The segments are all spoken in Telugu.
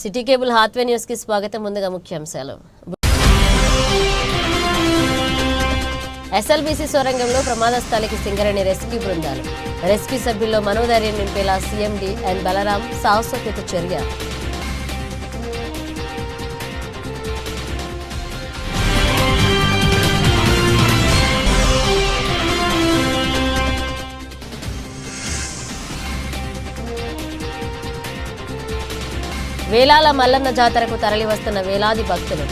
సిటీ కేబుల్ హాత్వే న్యూస్కి స్వాగతం. ముందుగా ముఖ్యాంశాలు. ఎస్ఎల్బీసీ సొరంగంలో ప్రమాద స్థలికి సింగరేణి రెస్క్యూ బృందాలు. రెస్క్యూ సభ్యుల్లో మనోధైర్యం నింపేలా సీఎండీ అండ్ బలరాం సాహసోపేత చర్య. వేలాల మల్లన్న జాతరకు తరలివస్తున్న వేలాది భక్తులు.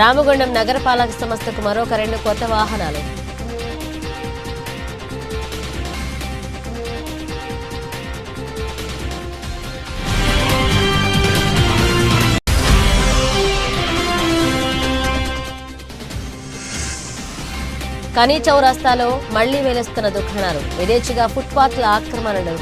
రామగుండం నగరపాలక సంస్థకు మరొక రెండు కొత్త వాహనాలు. కనీ చౌరస్తాలో మళ్ళీ వెలుస్తున్న దుకాణాలు. యథేచ్ఛగా ఫుట్పాత్ల ఆక్రమణలు.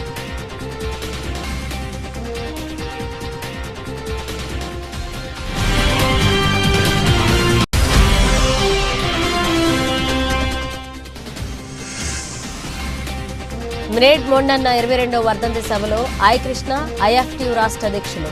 మిరేడ్ మొండన్న ఇరవై రెండవ వర్ధంతి సభలో ఐ కృష్ణ ఐఎఫ్టియు రాష్ట్ర అధ్యక్షులు.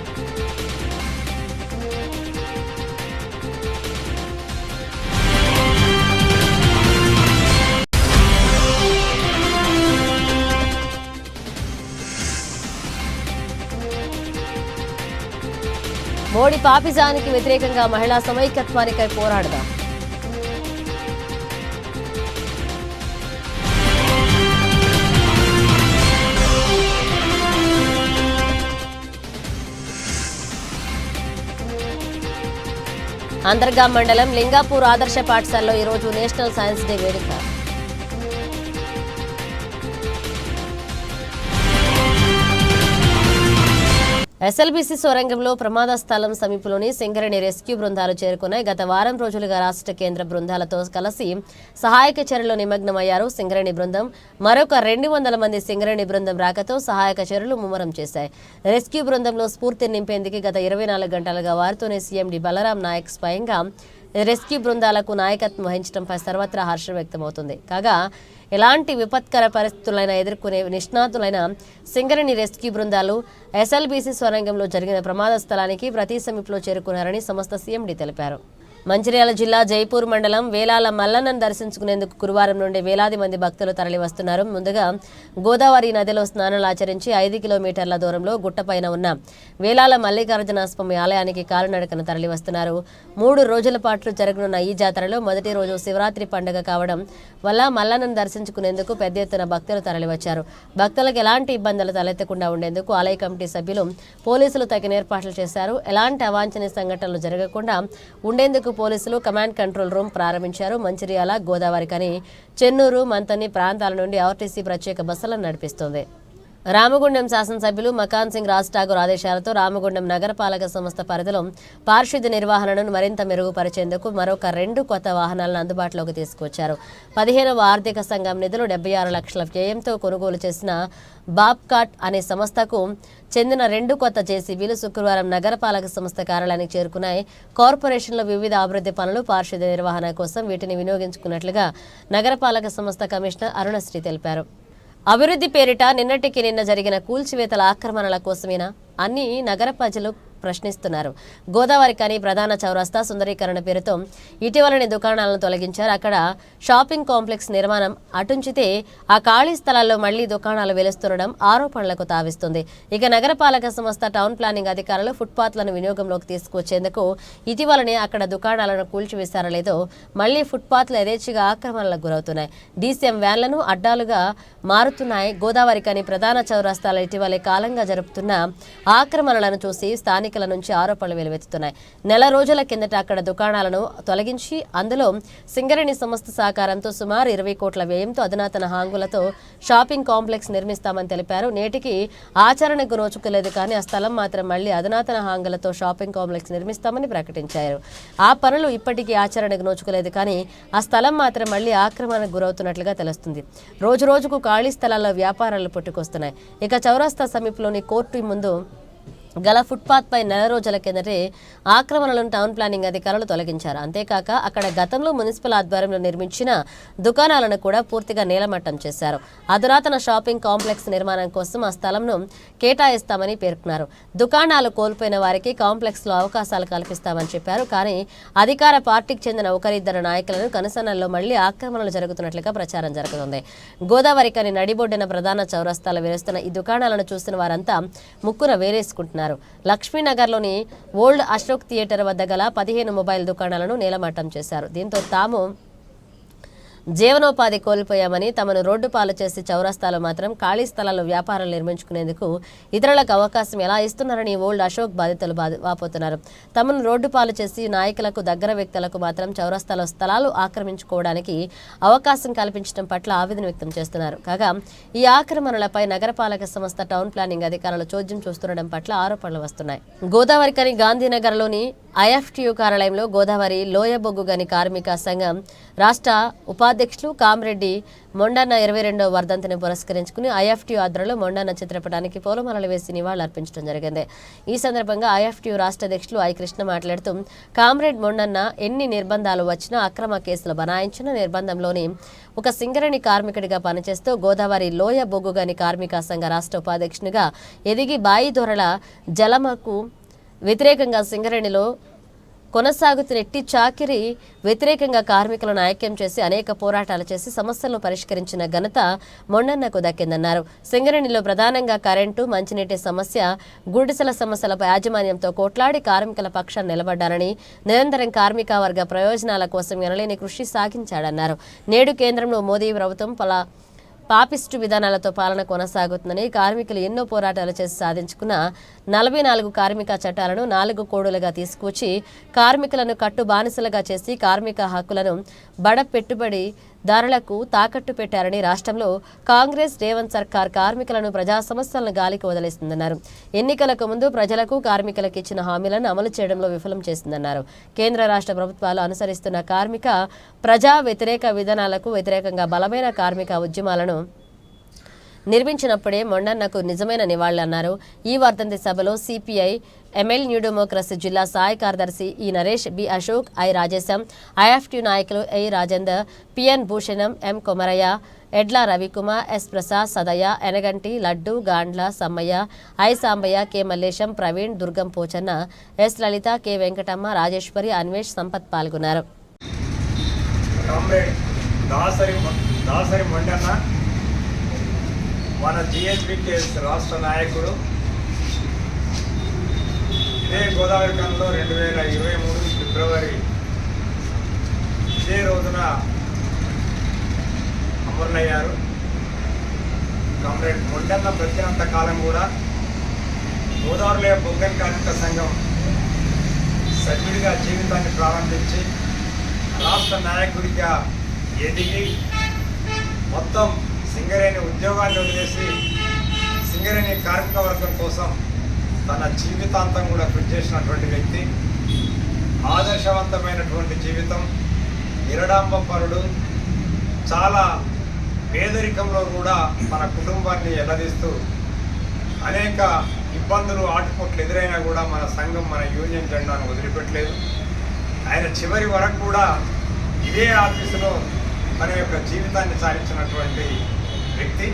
మోడీ పాపిజానికి వ్యతిరేకంగా మహిళా సమైక్యత్వానికై పోరాడదాం. అంతర్గా మండలం లింగాపూర్ ఆదర్శ పాఠశాలలో ఈరోజు నేషనల్ సైన్స్ డే వేడుక. ఎస్ఎల్బీసీ సొరంగంలో ప్రమాద స్థలం సమీపంలోని సింగరేణి రెస్క్యూ బృందాలు చేరుకున్నాయి. గత వారం రోజులుగా రాష్ట్ర కేంద్ర బృందాలతో కలిసి సహాయక చర్యలో నిమగ్నమయ్యారు సింగరేణి బృందం. మరొక రెండు వందల మంది సింగరేణి బృందం రాకతో సహాయక చర్యలు ముమ్మరం చేశాయి. రెస్క్యూ బృందంలో స్ఫూర్తి నింపేందుకు గత ఇరవై నాలుగు గంటలుగా వారితోనే సీఎండి బలరాం నాయక్ స్వయంగా రెస్క్యూ బృందాలకు నాయకత్వం వహించడంపై సర్వత్రా హర్షం వ్యక్తమవుతుంది. కాగా ఎలాంటి విపత్కర పరిస్థితులైనా ఎదుర్కొనే నిష్ణాతులైన సింగరేణి రెస్క్యూ బృందాలు ఎస్ఎల్బీసీ స్వరంగంలో జరిగిన ప్రమాద స్థలానికి ప్రతి సమీపంలో చేరుకున్నారని సంస్థ సీఎండీ తెలిపారు. మంచిర్యాల జిల్లా జైపూర్ మండలం వేలాల మల్లన్నను దర్శించుకునేందుకు గురువారం నుండి వేలాది మంది భక్తులు తరలివస్తున్నారు. ముందుగా గోదావరి నదిలో స్నానాలు ఆచరించి ఐదు కిలోమీటర్ల దూరంలో గుట్టపైన ఉన్న వేలాల మల్లికార్జున స్వామి ఆలయానికి కాలినడకన తరలివస్తున్నారు. మూడు రోజుల పాటు జరగనున్న ఈ జాతరలో మొదటి రోజు శివరాత్రి పండుగ కావడం వల్ల మల్లన్నను దర్శించుకునేందుకు పెద్ద ఎత్తున భక్తులు తరలివచ్చారు. భక్తులకు ఎలాంటి ఇబ్బందులు తలెత్తకుండా ఉండేందుకు ఆలయ కమిటీ సభ్యులు పోలీసులు తగిన ఏర్పాట్లు చేశారు. ఎలాంటి అవాంఛనీయ సంఘటనలు జరగకుండా ఉండేందుకు పోలీసులు కమాండ్ కంట్రోల్ రూమ్ ప్రారంభించారు. మంచిర్యాల గోదావరి కని చెన్నూరు మంతని ప్రాంతాల నుండి ఆర్టీసీ ప్రత్యేక బస్సులను నడిపిస్తోంది. రామగుండం శాసనసభ్యులు మకాన్ సింగ్ రాజ్ ఠాగూర్ ఆదేశాలతో రామగుండం నగరపాలక సంస్థ పరిధిలో పారిశుద్ధ్య నిర్వహణను మరింత మెరుగుపరిచేందుకు మరొక రెండు కొత్త వాహనాలను అందుబాటులోకి తీసుకొచ్చారు పదిహేనవ ఆర్థిక సంఘం నిధులు డెబ్బై ఆరు లక్షల వ్యయంతో కొనుగోలు చేసిన బాబ్కాట్ అనే సంస్థకు చెందిన రెండు కొత్త జేసీబీలు శుక్రవారం నగరపాలక సంస్థ కార్యాలయానికి చేరుకున్నాయి. కార్పొరేషన్లో వివిధ అభివృద్ధి పనులు పారిశుద్ధ్య నిర్వహణ కోసం వీటిని వినియోగించుకున్నట్లుగా నగరపాలక సంస్థ కమిషనర్ అరుణశ్రీ తెలిపారు. అభివృద్ధి పేరిట నిన్నటికి నిన్న జరిగిన కూల్చివేతల ఆక్రమణల కోసమేనా? అన్ని నగర ప్రజలు ప్రశ్నిస్తున్నారు. గోదావరి కానీ ప్రధాన చౌరస్తా సుందరీకరణ పేరుతో ఇటీవలనే దుకాణాలను తొలగించారు. అక్కడ షాపింగ్ కాంప్లెక్స్ నిర్మాణం అటుంచితే ఆ ఖాళీ స్థలాల్లో మళ్ళీ దుకాణాలు వెలుస్తుండడం ఆరోపణలకు తావిస్తుంది. ఇక నగరపాలక సంస్థ టౌన్ ప్లానింగ్ అధికారులు ఫుట్పాత్లను వినియోగంలోకి తీసుకొచ్చేందుకు ఇటీవలనే అక్కడ దుకాణాలను కూల్చివేశారో లేదో మళ్ళీ ఫుట్పాత్లు యథేచ్ఛగా ఆక్రమణలకు గురవుతున్నాయి. డీసీఎం వ్యాన్లను అడ్డాలుగా మారుతున్నాయి. గోదావరి కానీ ప్రధాన చౌరస్తాల ఇటీవలే కాలంగా జరుపుతున్న ఆక్రమణలను చూసి స్థానిక స్థానికుల నుంచి ఆరోపణలు వెలువెత్తుతున్నాయి. నెల రోజుల కిందట అక్కడ దుకాణాలను తొలగించి అందులో సింగరేణి సంస్థ సహకారంతో సుమారు ఇరవై కోట్ల వ్యయంతో అధునాతన హాంగులతో షాపింగ్ కాంప్లెక్స్ నిర్మిస్తామని తెలిపారు. నేటికి ఆచరణకు నోచుకోలేదు కానీ ఆ స్థలం మాత్రం మళ్ళీ అధునాతన హాంగులతో షాపింగ్ కాంప్లెక్స్ నిర్మిస్తామని ప్రకటించారు. ఆ పనులు ఇప్పటికీ ఆచరణకు నోచుకోలేదు కానీ ఆ స్థలం మాత్రం మళ్ళీ ఆక్రమణకు గురవుతున్నట్లుగా తెలుస్తుంది. రోజు రోజుకు ఖాళీ స్థలాల్లో వ్యాపారాలు పుట్టుకొస్తున్నాయి. ఇక చౌరస్తా సమీపంలోని కోర్టు ముందు గల ఫుట్పాత్పై నెల రోజుల కిందటే ఆక్రమణలను టౌన్ ప్లానింగ్ అధికారులు తొలగించారు. అంతేకాక అక్కడ గతంలో మున్సిపల్ ఆధ్వర్యంలో నిర్మించిన దుకాణాలను కూడా పూర్తిగా నేలమట్టం చేశారు. అధునాతన షాపింగ్ కాంప్లెక్స్ నిర్మాణం కోసం ఆ స్థలంను కేటాయిస్తామని పేర్కొన్నారు. దుకాణాలు కోల్పోయిన వారికి కాంప్లెక్స్లో అవకాశాలు కల్పిస్తామని చెప్పారు. కానీ అధికార పార్టీకి చెందిన ఒకరిద్దరు నాయకులను కనుసనల్లో మళ్ళీ ఆక్రమణలు జరుగుతున్నట్లుగా ప్రచారం జరుగుతుంది. గోదావరి కని నడిబొడ్డిన ప్రధాన చౌరస్తాలో వేరుస్తున్న ఈ దుకాణాలను చూసిన వారంతా ముక్కున వేరేసుకుంటున్నారు. లక్ష్మీనగర్లోని ఓల్డ్ అశోక్ థియేటర్ వద్ద గల పదిహేను మొబైల్ దుకాణాలను నేలమట్టం చేశారు. దీంతో తాము జీవనోపాధి కోల్పోయామని తమను రోడ్డు పాలు చేసి చౌరస్తాలో మాత్రం ఖాళీ స్థలాల్లో వ్యాపారాలు నిర్మించుకునేందుకు ఇతరులకు అవకాశం ఎలా ఇస్తున్నారని ఓల్డ్ అశోక్ బాధితులు వాపోతున్నారు. తమను రోడ్డు పాలు చేసి నాయకులకు దగ్గర వ్యక్తులకు మాత్రం చౌరస్తాలో స్థలాలు ఆక్రమించుకోవడానికి అవకాశం కల్పించడం పట్ల ఆవేదన వ్యక్తం చేస్తున్నారు. కాగా ఈ ఆక్రమణలపై నగరపాలక సంస్థ టౌన్ ప్లానింగ్ అధికారులు చోద్యం చూస్తుండడం పట్ల ఆరోపణలు వస్తున్నాయి. గోదావరి కని గాంధీనగర్లోని ఐఎఫ్టియు కార్యాలయంలో గోదావరి లోయబొగ్గు గని కార్మిక సంఘం రాష్ట్ర ఉపాధి అధ్యక్షులు కామరెడ్డి మొండన్న ఇరవై రెండవ వర్ధంతిని పురస్కరించుకుని ఐఎఫ్టీయూ ఆధ్వర్యంలో మొండన్న చిత్రపటానికి పూలమాలలు వేసి నివాళులర్పించడం జరిగింది. ఈ సందర్భంగా ఐఎఫ్టీయూ రాష్ట్ర అధ్యక్షులు ఐ కృష్ణ మాట్లాడుతూ కామ్రేడ్ మొండన్న ఎన్ని నిర్బంధాలు వచ్చినా అక్రమ కేసులు బనాయించిన నిర్బంధంలోని ఒక సింగరేణి కార్మికుడిగా పనిచేస్తూ గోదావరి లోయ బొగ్గుగని కార్మిక సంఘ రాష్ట్ర ఉపాధ్యక్షునిగా ఎదిగి బాయిదొరల జలమకు వ్యతిరేకంగా సింగరేణిలో కొనసాగుతున్న ఎట్టి చాకిరి వ్యతిరేకంగా కార్మికులను ఐక్యం చేసి అనేక పోరాటాలు చేసి సమస్యలను పరిష్కరించిన ఘనత మొన్నన్నకు దక్కిందన్నారు. సింగరేణిలో ప్రధానంగా కరెంటు మంచినీటి సమస్య గుడిసెల సమస్యలపై యాజమాన్యంతో కోట్లాడి కార్మికుల పక్షాన్ని నిలబడ్డారని నిరంతరం కార్మిక వర్గ ప్రయోజనాల కోసం ఎనలేని కృషి సాగించాడన్నారు. నేడు కేంద్రంలో మోదీ ప్రభుత్వం పలా పాపిస్టు విధానాలతో పాలన కొనసాగుతుందని కార్మికులు ఎన్నో పోరాటాలు చేసి సాధించుకున్న నలభై నాలుగు కార్మిక చట్టాలను నాలుగు కోడులుగా తీసుకువచ్చి కార్మికులను కట్టు బానిసలుగా చేసి కార్మిక హక్కులను బడ పెట్టుబడి దారులకు తాకట్టు పెట్టారని రాష్ట్రంలో కాంగ్రెస్ రేవంత్ సర్కార్ కార్మికులను ప్రజా సమస్యలను గాలికి వదిలేస్తుందన్నారు. ఎన్నికలకు ముందు ప్రజలకు కార్మికులకు ఇచ్చిన హామీలను అమలు చేయడంలో విఫలం చేసిందన్నారు. కేంద్ర రాష్ట్ర ప్రభుత్వాలు అనుసరిస్తున్న కార్మిక ప్రజా వ్యతిరేక విధానాలకు వ్యతిరేకంగా బలమైన కార్మిక ఉద్యమాలను నిర్మించినప్పుడే మొండన్నకు నిజమైన నివాళులన్నారు ఈ వర్ధంతి సభలో సిపిఐ ఎమ్మెల్ న్యూ డెమోక్రసీ జిల్లా సహాయ కార్యదర్శి E Naresh B Ashok I Rajesham IFT నాయకులు I Rajender PN Bhushanam M Komaraiah Edla Ravikumar S Prasad Sadaiah Enaganti Laddu Gandla Sammaiah I Sambaiah K Mallesham Praveen Durgam Pochanna S Lalitha K Venkatamma Rajeshwari Anvesh Sampath పాల్గొన్నారు. దాసరి దాసరి మొండన్న మన జిఎస్బికేఎస్ రాష్ట్ర నాయకుడు. ఇదే గోదావరి కన్లో రెండు వేల ఇరవై మూడు ఫిబ్రవరి ఇదే రోజున అమరులయ్యారు. కామ్రేడ్ మొండన్న ప్రత్యంత కాలం కూడా గోదావరిలో బొగ్గన్ కార్మిక సంఘం సభ్యుడిగా జీవితాన్ని ప్రారంభించి రాష్ట్ర నాయకుడిగా ఎదిగి మొత్తం సింగరేణి ఉద్యోగాన్ని వదిలేసి సింగరేణి కార్మిక వర్గం కోసం తన జీవితాంతం కూడా కృషి చేసినటువంటి వ్యక్తి ఆదర్శవంతమైనటువంటి జీవితం నిరడాంబపరుడు చాలా పేదరికంలో కూడా మన కుటుంబాన్ని ఎల్లదీస్తూ అనేక ఇబ్బందులు ఆటుపోట్లు ఎదురైనా కూడా మన సంఘం మన యూనియన్ జెండాను వదిలిపెట్టలేదు. ఆయన చివరి వరకు కూడా ఇదే ఆఫీసులో తన యొక్క జీవితాన్ని సాగించినటువంటి వ్యక్తి.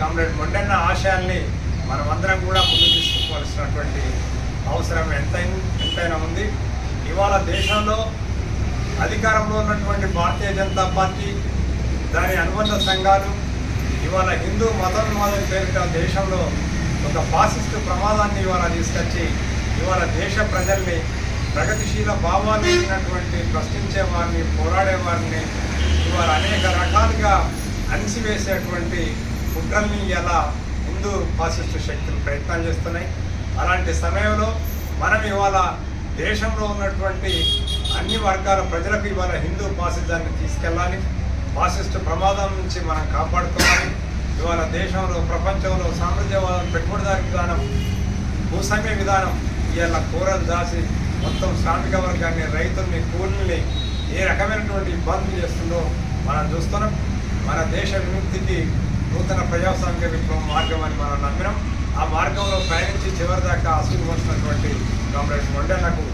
కామ్రేడ్ మొండన్న ఆశయాల్ని మనమందరం కూడా ముందు తీసుకోవాల్సినటువంటి అవసరం ఎంత ఎంతైనా ఉంది. ఇవాళ దేశంలో అధికారంలో ఉన్నటువంటి భారతీయ జనతా పార్టీ దాని అనుబంధ సంఘాలు ఇవాళ హిందూ మతం వివాదం పేరిట దేశంలో ఒక ఫాసిస్టు ప్రమాదాన్ని ఇవాళ తీసుకొచ్చి ఇవాళ దేశ ప్రజల్ని ప్రగతిశీల భావాన్ని ప్రశ్నించే వారిని పోరాడే వారిని ఇవాళ అనేక రకాలుగా అణిసివేసేటువంటి కుట్రల్ని ఎలా హిందూ ఫాసిస్టు శక్తులు ప్రయత్నాలు చేస్తున్నాయి. అలాంటి సమయంలో మనం ఇవాళ దేశంలో ఉన్నటువంటి అన్ని వర్గాల ప్రజలకు ఇవాళ హిందూ ఫాసిజాన్ని తీసుకెళ్ళాలి. ఫాసిస్టు ప్రమాదం నుంచి మనం కాపాడుకోవాలి. ఇవాళ దేశంలో ప్రపంచంలో సామ్రాజ్యవాదం పెట్టుబడిదారి విధానం భూస్వామ్య విధానం ఇవాళ కూరలు దాచి మొత్తం శ్రామిక వర్గాన్ని రైతుల్ని కూలీని ఏ రకమైనటువంటి ఇబ్బందులు చేస్తుందో మనం చూస్తున్నాం. మన దేశ విముక్తికి నూతన ప్రజాస్వామ్య విప్లవం మార్గం అని మనం నమ్మినాం. ఆ మార్గంలో పయనించి చివరి దాకా అసలు వచ్చినటువంటి కామ్రేడ్ మొండన్నకు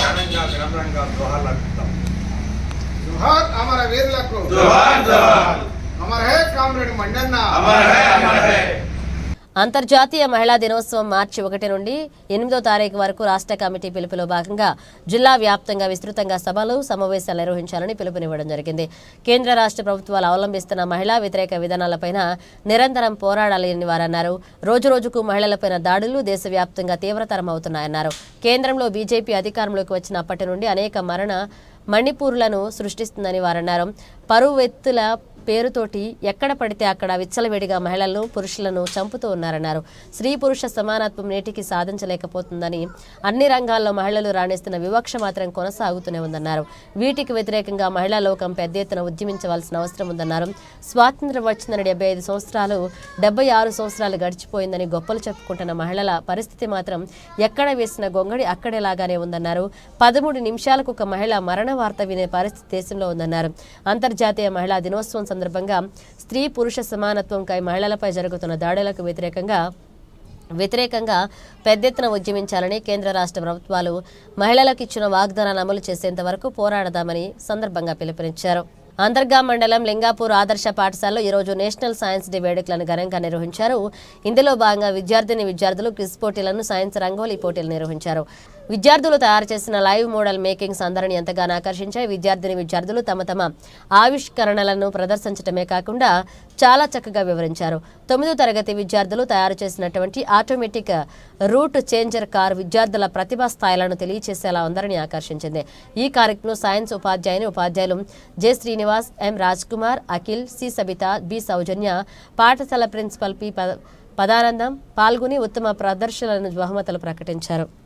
ఘనంగా వినమ్రంగా గృహాలు అర్పిస్తాం. జోహార్ అమర వీరులకు. అమర హే కామ్రేడ్ మండన్న. అమర్ హై అమర్ హై. అంతర్జాతీయ మహిళా దినోత్సవం మార్చి ఒకటి నుండి ఎనిమిదో తారీఖు వరకు రాష్ట్ర కమిటీ పిలుపులో భాగంగా జిల్లా వ్యాప్తంగా విస్తృతంగా సభలు సమావేశాలు నిర్వహించాలని పిలుపునివ్వడం జరిగింది. కేంద్ర రాష్ట్ర ప్రభుత్వాలు అవలంబిస్తున్న మహిళా వ్యతిరేక విధానాలపైన నిరంతరం పోరాడాలని వారన్నారు. రోజు రోజుకు మహిళలపైన దాడులు దేశవ్యాప్తంగా తీవ్రతరం అవుతున్నాయన్నారు కేంద్రంలో బీజేపీ అధికారంలోకి వచ్చినప్పటి నుండి అనేక మరణ మణిపూర్లను సృష్టిస్తుందని వారన్నారు. పరువెత్తుల పేరుతోటి ఎక్కడ పడితే అక్కడ విచ్చలవిడిగా మహిళలను పురుషులను చంపుతూ ఉన్నారన్నారు. స్త్రీ పురుష సమానత్వం నేటికి సాధించలేకపోతుందని అన్ని రంగాల్లో మహిళలు రాణిస్తున్న వివక్ష మాత్రం కొనసాగుతూనే ఉందన్నారు. వీటికి వ్యతిరేకంగా మహిళా లోకం పెద్ద ఎత్తున ఉద్యమించవలసిన అవసరం ఉందన్నారు. స్వాతంత్రం వచ్చిందని డెబ్బై ఐదు సంవత్సరాలు డెబ్బై ఆరు సంవత్సరాలు గడిచిపోయిందని గొప్పలు చెప్పుకుంటున్న మహిళల పరిస్థితి మాత్రం ఎక్కడ వేసిన గొంగడి అక్కడేలాగానే ఉందన్నారు. పదమూడు నిమిషాలకు ఒక మహిళ మరణ వార్త వినే పరిస్థితి దేశంలో ఉందన్నారు. అంతర్జాతీయ మహిళా దినోత్సవం సందర్భంగా స్త్రీ పురుష సమానత్వంకై మహిళలపై జరుగుతున్న దాడులకు వ్యతిరేకంగా వ్యతిరేకంగా పెద్ద ఎత్తున ఉద్యమించాలని కేంద్ర రాష్ట్ర ప్రభుత్వాలు మహిళలకు ఇచ్చిన వాగ్దానాన్ని అమలు చేసేంత వరకు పోరాడదామని సందర్భంగా పిలుపునిచ్చారు. అంతర్గా మండలం లింగాపూర్ ఆదర్శ పాఠశాలలో ఈరోజు నేషనల్ సైన్స్ డే వేడుకలను ఘనంగా నిర్వహించారు. ఇందులో భాగంగా విద్యార్థిని విద్యార్థులు క్విజ్ పోటీలను సైన్స్ రంగోలీ పోటీలు నిర్వహించారు. విద్యార్థులు తయారు చేసిన లైవ్ మోడల్ మేకింగ్స్ అందరిని ఎంతగానో ఆకర్షించాయి. విద్యార్థిని విద్యార్థులు తమ తమ ఆవిష్కరణలను ప్రదర్శించడమే కాకుండా చాలా చక్కగా వివరించారు. తొమ్మిదో తరగతి విద్యార్థులు తయారు చేసినటువంటి ఆటోమేటిక్ రూట్ చేంజర్ కార్ విద్యార్థుల ప్రతిభా స్థాయిలను తెలియచేసేలా అందరినీ ఆకర్షించింది. ఈ కార్యక్రమం సైన్స్ ఉపాధ్యాయుని ఉపాధ్యాయులు J Srinivas M Raj Kumar Akhil C Sabitha B Soujanya పాఠశాల ప్రిన్సిపల్ పి పద- పదానందం పాల్గొని ఉత్తమ ప్రదర్శనలను బహుమతులు ప్రకటించారు.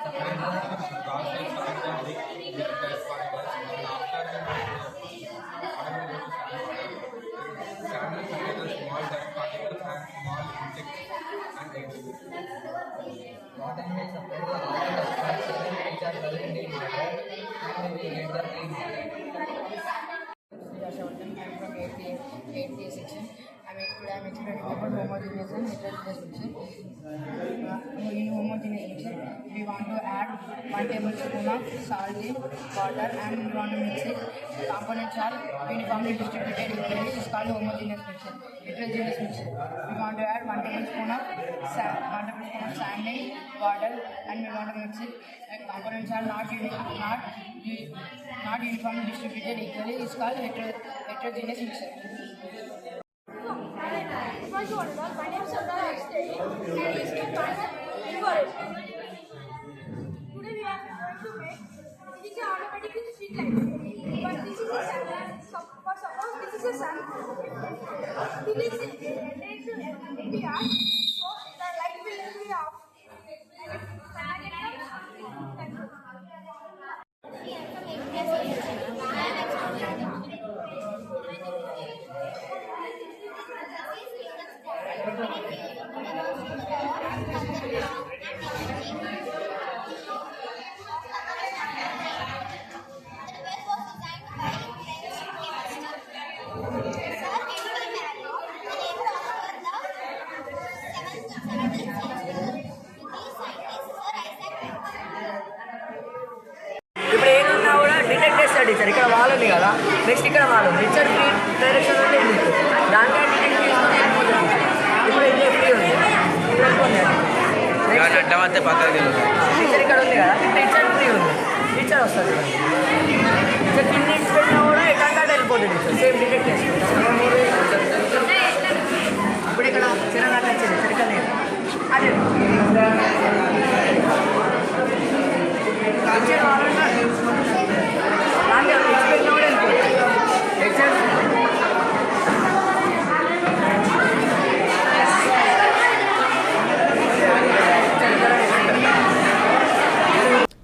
Harshavardhan I'm from eighth eighth A section I mean today I'm explaining about homogeneous and heterogeneous table spoon of water and one mix it components are uniformly distributed in is called homogeneous mixer to mix it. The components are not uni- not u- not uniformly distributed equally. It's called hetero- heterogeneous mixture. First one, my name is Sardar Akstari, and this is my favorite. Today we are going to make this automatic street light, but this is a for suppose this is a related to so the light will be off. ఏమన్నా అడ్డమంతే పక్కకి టీచర్ ఇక్కడ ఉంది కదా? ఇప్పుడు టీచర్ ఫ్రీ ఉంది. టీచర్ వస్తుంది. టీచర్ కింద ఇచ్చి పెట్టినా కూడా ఎక్కడ వెళ్ళిపోతుంది టీచర్ సేమ్ డిటెక్ట్ ఇప్పుడు ఇక్కడ చిన్న వచ్చింది సరిగ్గా లేదు. అదే. టీచర్ వాళ్ళన్నా దాంట్లో ఇచ్చి పెట్టినా కూడా వెళ్ళిపోతుంది టీచర్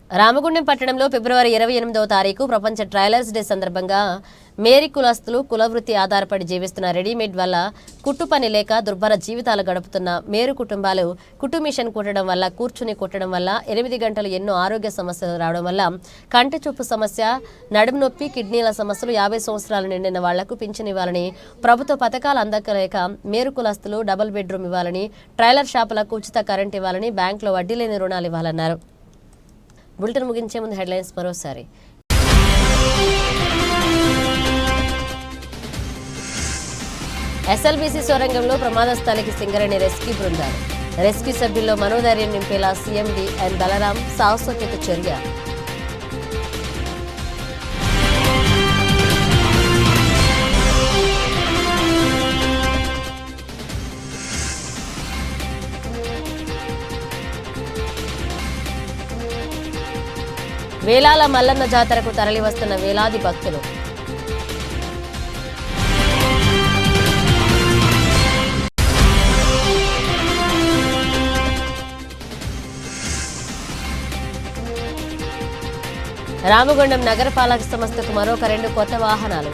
రామగుండం పట్టణంలో ఫిబ్రవరి ఇరవై ఎనిమిదవ తారీఖు ప్రపంచ ట్రైలర్స్ డే సందర్భంగా మేరీ కులస్తులు కులవృత్తి ఆధారపడి జీవిస్తున్న రెడీమేడ్ వల్ల కుట్టు పని లేక దుర్భర జీవితాలు గడుపుతున్న మేరు కుటుంబాలు కుట్టు మిషన్ కుట్టడం వల్ల కూర్చుని కుట్టడం వల్ల ఎనిమిది గంటలు ఎన్నో ఆరోగ్య సమస్యలు రావడం వల్ల కంటి చూపు సమస్య నడుము నొప్పి కిడ్నీల సమస్యలు యాభై సంవత్సరాలు నిండిన వాళ్ళకు పింఛన్ ఇవ్వాలని ప్రభుత్వ పథకాలు అందకలేక మేరు కులస్తులు డబుల్ బెడ్రూమ్ ఇవ్వాలని ట్రైలర్ షాపులకు ఉచిత కరెంట్ ఇవ్వాలని బ్యాంకులో వడ్డీ లేని రుణాలు ఇవ్వాలన్నారు. బులెటిన్ ముగించే ముందు హెడ్లైన్స్ మరోసారి. ఎస్ఎల్బీసీ సొరంగంలో ప్రమాద స్థలికి సింగరేణి రెస్క్యూ బృందాలు. రెస్క్యూ సభ్యుల్లో మనోధైర్యం నింపేలా సీఎండి అండ్ బలరాం సాహసోచిత చర్య. వేలాల మల్లన్న జాతరకు తరలివస్తున్న వేలాది భక్తులు. రామగుండం నగరపాలక సంస్థకు మరొక రెండు కొత్త వాహనాలు.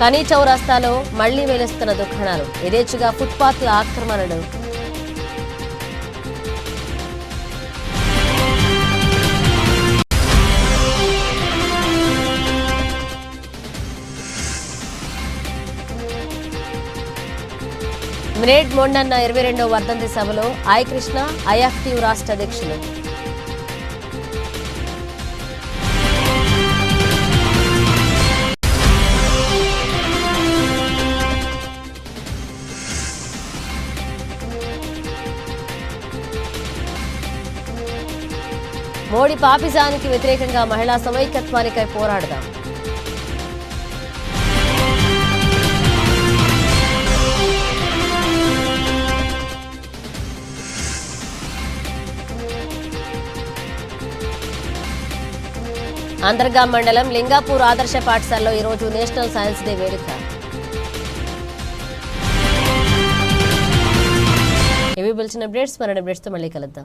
కనీ చౌరాస్తాలో మళ్ళీ వెలుస్తున్న దుకాణాలు. యథేచ్ఛగా ఫుట్పాత్ల ఆక్రమణలు. మినేట్ మొండన్న ఇరవై రెండవ వర్ధంతి సభలో ఐ కృష్ణ ఐఎఫ్టియు రాష్ట్ర అధ్యక్షులు. మోడీ పాపిజానికి వ్యతిరేకంగా మహిళా సమైక్యత్వానికై పోరాడదాం. అంతర్గా మండలం లింగాపూర్ ఆదర్శ పాఠశాలలో ఈరోజు నేషనల్ సైన్స్ డే వేడుక. ఇవి పిలిచిన అప్డేట్స్ మరణ అప్డేట్స్తో మళ్ళీ కలుద్దాం.